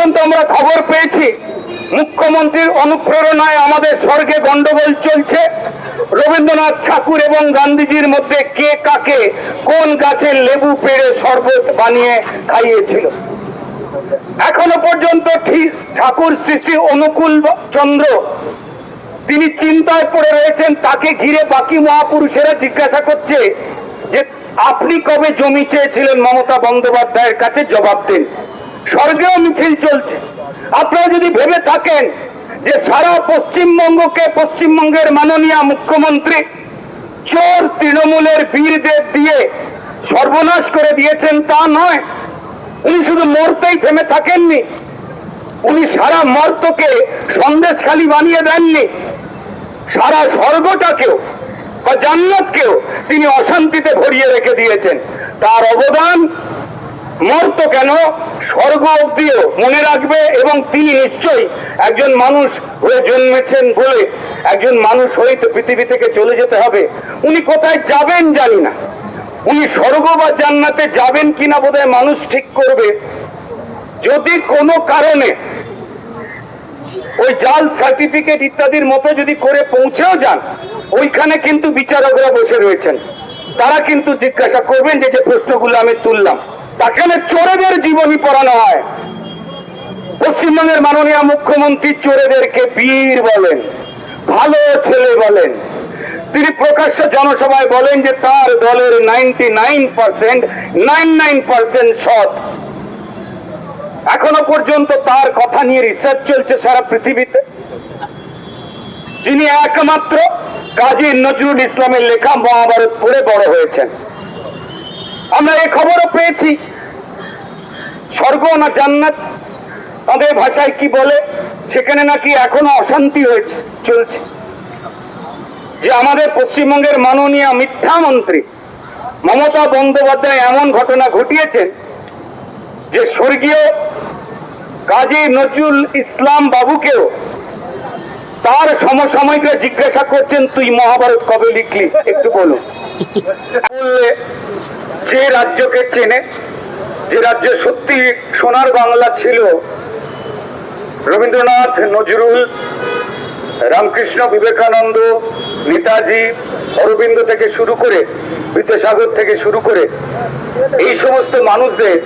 পর্যন্ত আমরা খবর পেয়েছি। মুখ্যমন্ত্রীর অনুপ্রেরণায় আমাদের স্বর্গে গন্ডগোল চলছে। রবীন্দ্রনাথ ঠাকুর এবং গান্ধীজির মধ্যে কে কাকে কোন গাছের লেবু পেড়ে শরবত বানিয়ে খাইয়েছিল। এখনও পর্যন্ত ঠিক ঠাকুর শ্রী অনুকূল চন্দ্র তিনি চিন্তায় পড়ে রয়েছেন, তাকে ঘিরে বাকি মহাপুরুষেরা জিজ্ঞাসা করছে যে, আপনি কবে জমি চেয়েছিলেন মমতা বন্দ্যোপাধ্যায়ের কাছে জবাব দিন। স্বর্গেও মিছিল চলছে। আপনারা যদি ভেবে থাকেন যে সারা পশ্চিমবঙ্গকে পশ্চিমবঙ্গের মাননীয় মুখ্যমন্ত্রী চোর তৃণমূলের বীরদের দিয়ে সর্বনাশ করে দিয়েছেন তা নয়। উনি শুধু মরতেই থেমে থাকেননি, উনি সারা মর্তকে সন্দেশখালি বানিয়ে দেননি। সারা স্বর্গটাকেও বা জান্নাতকেও তিনি অশান্তিতে ভরিয়ে রেখে দিয়েছেন। তার অবদান মর্ত কেন? স্বর্গ অব্দিও মনে রাখবে এবং তিনি নিশ্চয়ই একজন মানুষ হয়ে জন্মেছেন বলে একজন মানুষ হয়েই তো পৃথিবী থেকে চলে যেতে হবে। উনি কোথায় যাবেন জানি না। উনি স্বর্গ বা জান্নাতে যাবেন কিনা বোধহয় মানুষ ঠিক করবে। যদি কোনো কারণে ওই জাল, সার্টিফিকেট ইত্যাদির মতো যদি করে পৌঁছেও যান, ওইখানে কিন্তু বিচারকরা বসে রয়েছেন। তারা কিন্তু জিজ্ঞাসা করবেন যে যে প্রশ্নগুলো আমি তুললাম। তাখানে চোরেদের জীবনী পড়ানো হয়। পশ্চিমবঙ্গের মাননীয় মুখ্যমন্ত্রী চোরেদেরকে বীর বলেন, ভালো ছেলে বলেন। তিনি প্রকাশ্য জনসভায় বলেন যে তার দলের ninety nine percent nine nine percent সৎ। এখনও পর্যন্ত তার কথা নিয়ে রিসার্চ চলছে সারা পৃথিবীতে। যিনি একমাত্র কাজী নজরুল ইসলামের লেখা মহাভারত পড়ে বড় হয়েছেন। আমরা এই খবরও পেয়েছি। স্বর্গ না জান্নাত তাদের ভাষায় কি বলে সেখানে নাকি এখনও অশান্তি হয়েছে চলছে। যে আমাদের পশ্চিমবঙ্গের মাননীয় মিথ্যামন্ত্রী মমতা বন্দ্যোপাধ্যায় এমন ঘটনা ঘটিয়েছেন যে স্বর্গীয় কাজী নজরুল ইসলাম বাবুকেও তার সমসাময়িকরা জিজ্ঞাসা করছেন তুই মহাভারত কবে লিখলি? একটু বলুন। বললে যে রাজ্যকে চেনে, যে রাজ্য সত্যি সোনার বাংলা ছিল, রবীন্দ্রনাথ, নজরুল, রামকৃষ্ণ বিবেকানন্দ, নেতাজি, অরবিন্দ থেকে শুরু করে বিদ্যাসাগর থেকে শুরু করে এই সমস্ত মানুষদের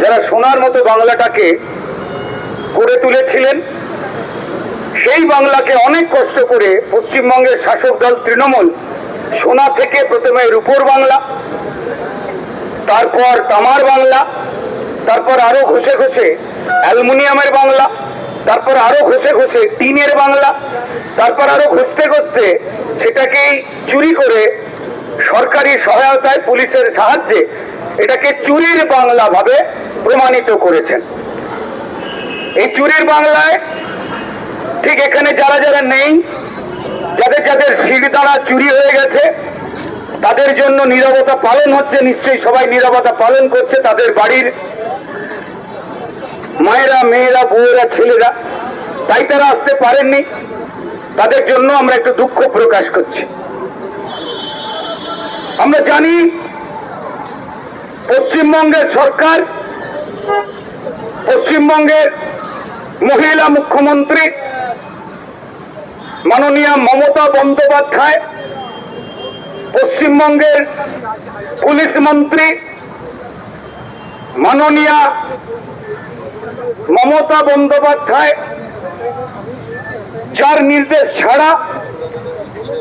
যারা সোনার মতো বাংলাটাকে গড়ে তুলেছিলেন, সেই বাংলাকে অনেক কষ্ট করে পশ্চিমবঙ্গের শাসক দল তৃণমূল সোনা থেকে প্রথমে রূপোর বাংলা, তারপর তামার বাংলা, তারপর আরও ঘষে ঘষে অ্যালুমিনিয়ামের বাংলা, তারপর আরও ঘষে ঘষে টিনের বাংলা, তারপর আরও ঘষতে ঘষতে সেটাকেই চুরি করে সরকারি সহায়তায় পুলিশের সাহায্যে এটাকে চুরির বাংলা ভাবে প্রমাণিত করেছেন। এই চুরির বাংলায় ঠিক এখানে যারা যারা নেই যাদের যাদের সিঁড়ি দ্বারা চুরি হয়ে গেছে, তাদের জন্য নিরবতা পালন হচ্ছে, নিশ্চয়ই সবাই নিরবতা পালন করছে, তাদের বাড়ির মায়েরা, মেয়েরা বউয়েরা ছেলেরা, তাই তারা আসতে পারেননি। তাদের জন্য আমরা একটু দুঃখ প্রকাশ করছি। আমরা জানি পশ্চিমবঙ্গের সরকার, পশ্চিমবঙ্গের মহিলা মুখ্যমন্ত্রী মাননীয় মমতা বন্দ্যোপাধ্যায়, পশ্চিমবঙ্গের পুলিশ মন্ত্রী, মাননীয় মমতা বন্দ্যোপাধ্যায়, যার নির্দেশ ছাড়া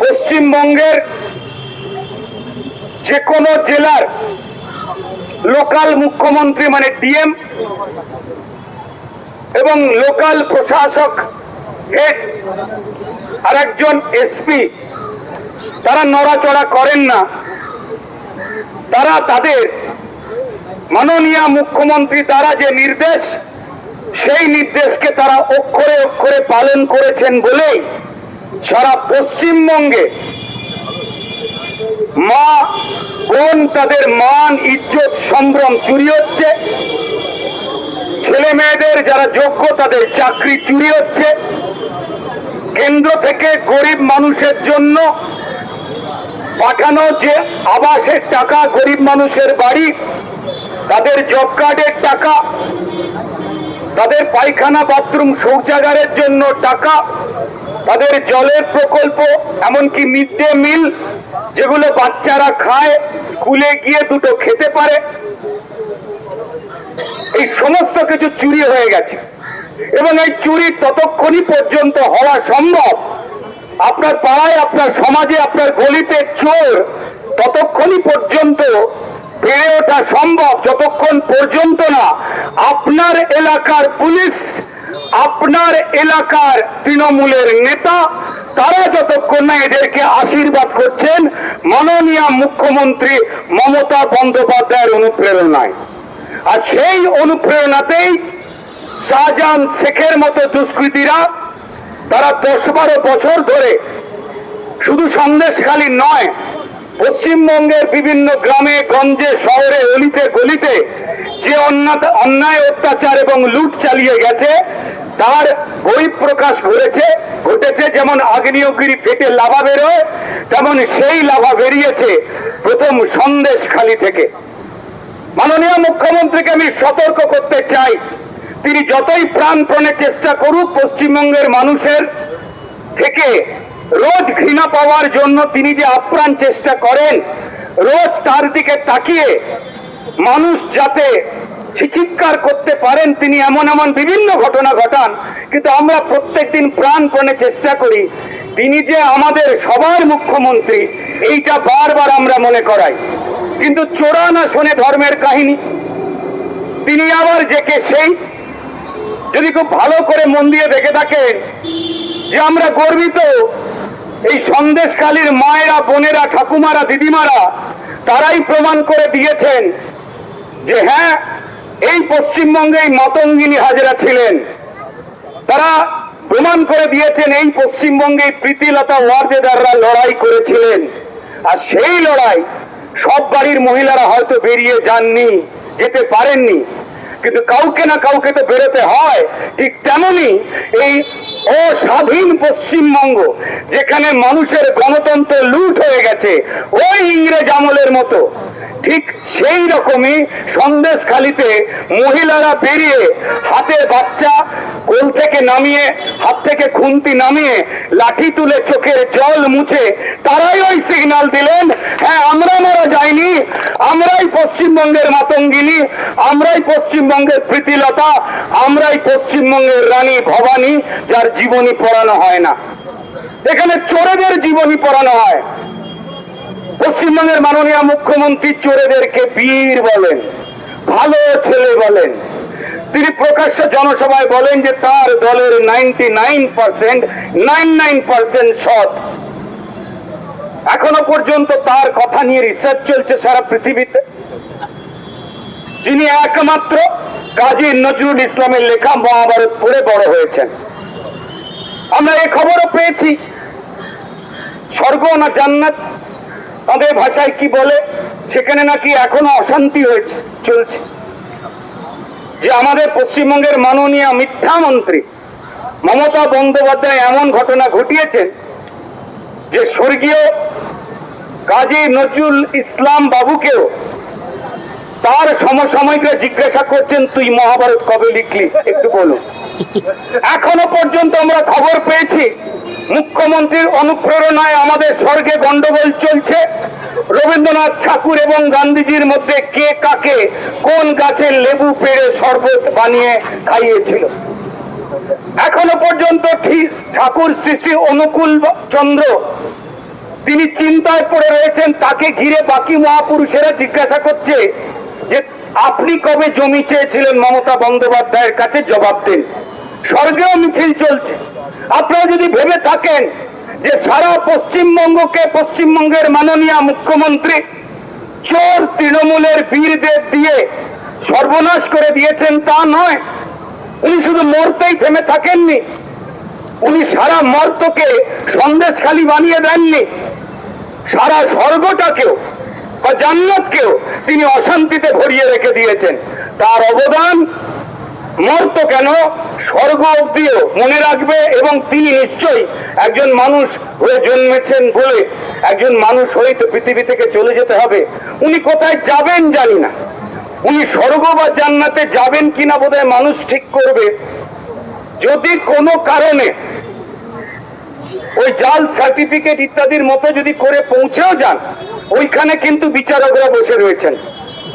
পশ্চিমবঙ্গের যে কোনো জেলার লোকাল মুখ্যমন্ত্রী মানে ডিএম এবং লোকাল প্রশাসক হেড আর একজন এসপি তারা নড়াচড়া করেন না। তারা তাদের মাননীয় মুখ্যমন্ত্রী তারা যে নির্দেশ, সেই নির্দেশকে তারা অক্ষরে অক্ষরে পালন করেছেন বলেই সারা পশ্চিমবঙ্গে মা বোন তাদের মান, ইজ্জত, সম্ভ্রম চুরি হচ্ছে। ছেলে মেয়েদের যারা যোগ্য তাদের চাকরি চুরি হচ্ছে। কেন্দ্র থেকে গরিব মানুষের জন্য পাঠানো যে আবাসের টাকা, গরিব মানুষের বাড়ি, তাদের জব কার্ডের টাকা, তাদের পায়খানা বাথরুম শৌচাগারের জন্য টাকা, তাদের জলের প্রকল্প, এমনকি মিড ডে মিল যেগুলো বাচ্চারা খায়, স্কুলে গিয়ে দুটো খেতে পারে। এই সমস্ত কিছু চুরি হয়ে গেছে। এবং এই চুরি ততক্ষণই পর্যন্ত হওয়া সম্ভব। আপনার পাড়ায়, আপনার সমাজে, আপনার গলিতে চোর ততক্ষণই পর্যন্ত বেড়ে ওঠা সম্ভব, যতক্ষণ পর্যন্ত না আপনার এলাকার পুলিশ, আপনার এলাকার তৃণমূলের নেতা, তারা যতক্ষণ না এদেরকে আশীর্বাদ করছেন, মাননীয় মুখ্যমন্ত্রী মমতা বন্দ্যোপাধ্যায়ের অনুপ্রেরণায়। আর সেই অনুপ্রেরণাতেই শাহজাহান শেখের মতো দুষ্কৃতীরা তারা দশ বারো বছর ধরে শুধু সন্দেশখালী নয়, পশ্চিমবঙ্গের বিভিন্ন গ্রামে, গঞ্জে, শহরে, অলিতে, গলিতে যে অন্যায় অত্যাচার এবং লুট চালিয়ে গেছে, তার বই প্রকাশ ঘটেছে ঘটেছে যেমন আগ্নেয়গিরি ফেটে লাভা বেরোয়, তেমন সেই লাভা বেরিয়েছে প্রথম সন্দেশখালী থেকে। মাননীয় মুখ্যমন্ত্রীকে আমি সতর্ক করতে চাই। তিনি যতই প্রাণপণে চেষ্টা করুক, পশ্চিমবঙ্গের মানুষের থেকে রোজ ঘৃণা পাওয়ার জন্য তিনি যে আপ্রাণ চেষ্টা করেন, রোজ তার দিকে তাকিয়ে মানুষ যাতে ছিচিৎকার করতে পারেন, তিনি এমন এমন বিভিন্ন ঘটনা ঘটান। কিন্তু আমরা প্রত্যেক প্রত্যেকদিন প্রাণপণে চেষ্টা করি। তিনি যে আমাদের সবার মুখ্যমন্ত্রী, এইটা বারবার আমরা মনে করাই। কিন্তু চোরা না শোনে ধর্মের কাহিনী। তিনি আবার যে কে সেই যদি খুব ভালো করে মন দিয়ে দেখে থাকেন যে আমরা গর্বিত, এই সন্দেশকালীর মায়েরা, বোনেরা, ঠাকুমারা, দিদিমারা, তারাই প্রমাণ করে দিয়েছেন যে হ্যাঁ এই পশ্চিমবঙ্গে এই মতঙ্গিনী হাজরা ছিলেন। তারা প্রমাণ করে দিয়েছেন এই পশ্চিমবঙ্গে প্রীতিলতা ওয়ার্দেদাররা লড়াই করেছিলেন। আর সেই লড়াই সব বাড়ির মহিলারা হয়তো বেরিয়ে যাননি, যেতে পারেননি। কিন্তু কাউকে না কাউকে তো বেরোতে হয়। ঠিক তেমনি এই অস্বাধীন পশ্চিমবঙ্গ, যেখানে মানুষের গণতন্ত্র লুট হয়ে গেছে, ওই ইংরেজ আমলের মতো। ঠিক সেই রকমই সন্দেশখালিতে মহিলারা বেরিয়ে হাতে বাচ্চা কোল থেকে নামিয়ে, হাত থেকে খুন্তি নামিয়ে, লাঠি তুলে চোখে জল মুছে তারাই ওই সিগন্যাল দিলেন হ্যাঁ আমরা মারা যাইনি, আমরাই পশ্চিমবঙ্গের মাতঙ্গিনী, আমরাই পশ্চিমবঙ্গের প্রীতিলতা, আমরাই পশ্চিমবঙ্গের রানী ভবানী, যার জীবনী পড়ানো হয় না। এখানে চোরেদের জীবনী পড়ানো হয়। পশ্চিমবঙ্গের মাননীয় মুখ্যমন্ত্রী চোরেদেরকে বীর বলেন, ভালো ছেলে বলেন। তিনি প্রকাশ্য জনসভায় বলেন যে তার দলের ninety nine percent nine nine percent সৎ। এখনও পর্যন্ত তার কথা নিয়ে রিসার্চ চলছে সারা পৃথিবীতে। যিনি একমাত্র কাজী নজরুল ইসলামের লেখা মহাভারত পড়ে বড় হয়েছেন। আমরা এই খবরও পেয়েছি। স্বর্গ না জান্নাত তাদের ভাষায় কি বলে, সেখানে নাকি এখনও অশান্তি হয়েছে, চলছে। যে আমাদের পশ্চিমবঙ্গের মাননীয় মিথ্যামন্ত্রী মমতা বন্দ্যোপাধ্যায় এমন ঘটনা ঘটিয়েছেন যে স্বর্গীয় কাজী নজরুল ইসলাম বাবুকেও তার সমসাময়িকরা জিজ্ঞাসা করছেন, তুই মহাভারত কবে লিখলি? একটু বলুন। এখনও পর্যন্ত আমরা খবর পেয়েছি মুখ্যমন্ত্রীর অনুপ্রেরণায় আমাদের স্বর্গে গন্ডগোল চলছে। রবীন্দ্রনাথ ঠাকুর এবং গান্ধীজির মধ্যে কে কাকে কোন গাছের লেবু পেড়ে শরবত বানিয়ে খাইয়েছিল? এখনও পর্যন্ত ঠাকুর শ্রী অনুকূল চন্দ্র তিনি চিন্তায় পড়ে রয়েছেন, তাকে ঘিরে বাকি মহাপুরুষেরা জিজ্ঞাসা করছে যে, আপনি কবে জমি চেয়েছিলেন? মমতা বন্দ্যোপাধ্যায়ের কাছে জবাব দিন, স্বর্গেও মিছিল চলছে। আপনারা যদি ভেবে থাকেন যে সারা পশ্চিমবঙ্গকে পশ্চিমবঙ্গের মাননীয় মুখ্যমন্ত্রী চোর তৃণমূলের বীরদের দিয়ে সর্বনাশ করে দিয়েছেন তা নয়। উনি শুধু মরতেই থেমে থাকেননি। উনি সারা মর্তকে সন্দেশখালি বানিয়ে দেননি। সারা স্বর্গটাকেও বা জান্নাতকেও তিনি অশান্তিতে ভরিয়ে রেখে দিয়েছেন। তার অবদান মর্ত কেন? স্বর্গ অব্দিও মনে রাখবে এবং তিনি নিশ্চয়ই একজন মানুষ হয়ে জন্মেছেন বলে একজন মানুষ হয়ে তো পৃথিবী থেকে চলে যেতে হবে। উনি কোথায় যাবেন জানি না। উনি স্বর্গ বা জান্নাতে যাবেন কিনা বোধহয় মানুষ ঠিক করবে। যদি কোনো কারণে ওই জাল, সার্টিফিকেট ইত্যাদির মতো যদি করে পৌঁছেও যান, ওইখানে কিন্তু বিচারকরা বসে রয়েছেন।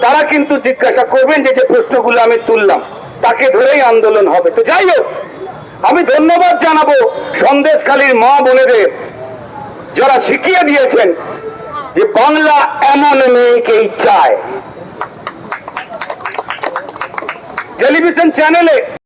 তারা কিন্তু জিজ্ঞাসা করবেন যে যে প্রশ্নগুলো আমি তুললাম। তাকে ধরেই আন্দোলন হবে। তো যাই হোক, আমি ধন্যবাদ জানাব সন্দেশখালীর মা বোনেদের যারা শিখিয়ে দিয়েছেন যে বাংলা এমন মেয়েকেই চায়। টেলিভিশন চ্যানেলে